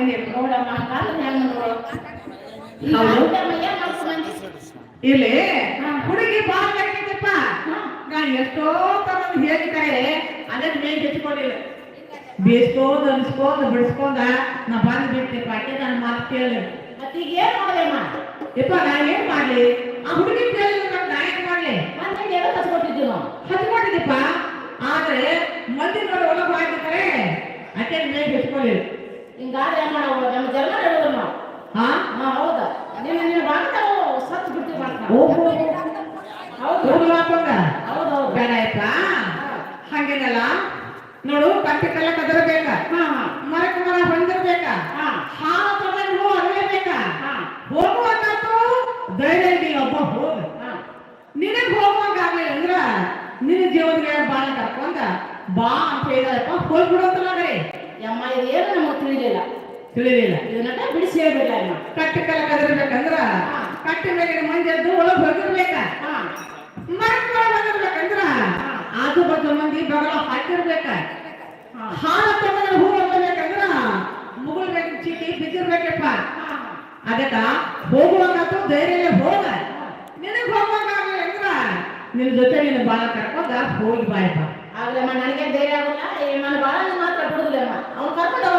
ಬಂದಿ ನೋಡಮ್ಮ ಕಾಲ ಹೆಂಗ್ ನೋಡು? ಇಲ್ಲಿ. ಹುಡುಗಿ ಬಾಳ್ ಬೇಕೈತಪ್ಪ ಹಾ. ನಾ ಎಷ್ಟೋ ತರದ್ ಹೇಳ್ತಾರೆ ಅದನ್ನ ಮೇಲ್ ಹೆಚ್ಕೊಂಡಿಲ್ಲ ಬೇಸ್ಕೋದ್ ಅನ್ಸ್ಕೋದ್ ಬಿಡಿಸ್ಕೊಂಡ ನಾ ಬಂದ್ ಬಿಟ್ಟೆಪ್ಪ ಆಕೆ ನನ್ನ ಮಾತು ಕೇಳಿ ಮತ್ತೀಗ ಏನ್ ಮಾಡ್ದೆಮ್ಮ? ಯಪ್ಪ ನಾ ಏನ್ ಮಾಡ್ಲಿ ಆ ಹುಡುಗಿ ಕೇಳಿದ್ರೆ ನಾನು ಏನ್ ಮಾಡ್ಲಿ ಮೊನ್ನೆ ಏನೋ ಕಸ್ಕೊಟ್ಟಿದ್ವಿ ನಾವು. ಹಚ್ಕೊಂಡಿದ್ದಪ್ಪ ಆದ್ರೆ ಮಂದಿ ನೋಡಿ ಒಳಗೆ ಹಾಕಿದ್ದಾರೆ ಆಕೆ ಮೇಲ್ ಹೆಚ್ಕೊಳ್ಳಿಲ್ಲ ಹಿಂಗಾದ್ರೆ ಮಾಡವು? ನಮ್ಮ ಜನ್ಮ ನಡೆದ್ರು ನಾವು. ಹಾ? ಹಾ, ಹೌದಾ? ನೀನು- ನೀನು ಮಾಡ್ತಾವು, ಸತ್ತು ಬಿಡ್ತೀವಿ ಮಾಡ್ತಾವು. ಓಹೋ ಹೌದು. ಹಾಕೊಂಡ? ಹೌದು, ಹೌದು. ಬೇಡ ಆಯ್ತಾ? ಹಂಗೇನಲ್ಲ? ನೋಡು ಕಟ್ಟಿಗೆಲ್ಲ ಕದರಬೇಕ? ಹಾ, ಹಾ, ಮರಕ್ಕೆ ಮರ ಹೊಂದಿರ್ಬೇಕ? ಹಾ, ಹಾಲು ತಗೊಂಡು ಅರಲೇಬೇಕ? ಹಾ, ಹೋಗುವಂತೂ ಧೈರ್ಯ ಇದೀಯ ಒಬ್ಬ ಹೋಗ. ಹಾ. ಹೋಗುವಂಗ ಆಗ್ಲಿಲ್ಲ ಅಂದ್ರ ನಿನ್ನ ಜೀವನಗೆ ಬಾಳ ಕರ್ಕೊಂಡ ಬಾ ಅಂತ ಹೇಳಿದಪ್ಪ ಹೋಗ್ಬಿಡುತ್ತಲ್ಲ ರೀ ತಿಳಿಲಿಲ್ಲ ಇದನ್ನ ಬಿಡಿಸಿ ಹೇಳ್ಬೇಕ ಅಮ್ಮ ಕಲ ಕದರ್ಬೇಕಂದ್ರ ಕಟ್ಟು ಮೇಲೆ ಮಂದಿ ಎದ್ದು ಒಳಗೆ ಹೋಗಿರ್ಬೇಕ. ಹಾ. ಮರಕ್ಕೆ ಬದ ಹೋಗಿರ್ಬೇಕಂದ್ರ ಆಜು ಬಾಜು ಮಂದಿ ಬಗಲ ಹಾಕಿರ್ಬೇಕ. ಹಾಲು ತಗೊಂಡು ಹೂ ಬರ್ಬೇಕಂದ್ರ ಮುಗುಳ್ಬೇಕು ಚೀಟಿ ಬಿದ್ದಿರ್ಬೇಕಪ್ಪ. ಅದಕ್ಕ ಹೋಗುವಂಗಾತು ಧೈರ್ಯ ಹೋಗ. ನಿನಗ್ ಹೋಗುವಾಗಲಿಲ್ಲ ಅಂದ್ರ ನಿನ್ ಜೊತೆ ನಿನ್ನ ಬಾಳ ಕರ್ಕೊಂಡ ಹೋಗಿ ಬಾಯಪ್ಪ. ಆಗ್ಲಮ್ಮ ನನಗೆ ಧೈರ್ಯ ಆಗಲ್ಲ ನನ್ನ ಬಾಳ ಮಾತ್ರ ಬಿಡುದಿಲ್ಲಮ್ಮ ಅವ್ನು ಕರ್ಕೊಂಡು